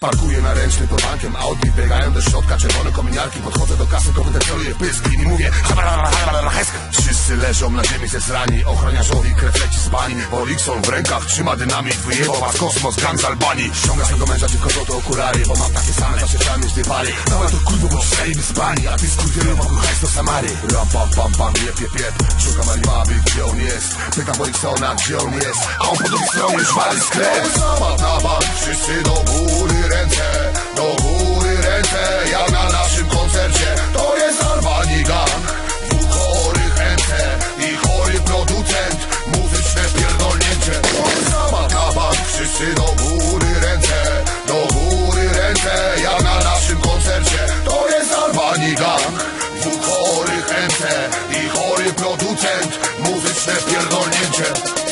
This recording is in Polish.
Parkuję na ręczny pod bankiem Audi Biegają do środka. Czerwone kominiarki Podchodzę do kasy, w pysk I mówię Wszyscy leżą na ziemi zesrani Ochroniarzowi krew leci z bani Olikson w rękach trzyma dynamit Wyjebał was kosmos, gang z Albanii Ściąga swego męża tylko złote okulary Bo mam takie same, zawsze trzeba mieć pary Dałem to kurwo, bo strzeliby z bani A ty skurwielu mogę hajs do Samary. Ram pam pam pam, jep jep jep Szukam Alibaby, gdzie on jest. Pytam Oliksona, gdzie on jest. A on po drugiej stronie już wali sklep. Zabat na muzyczne pierdolnięcie.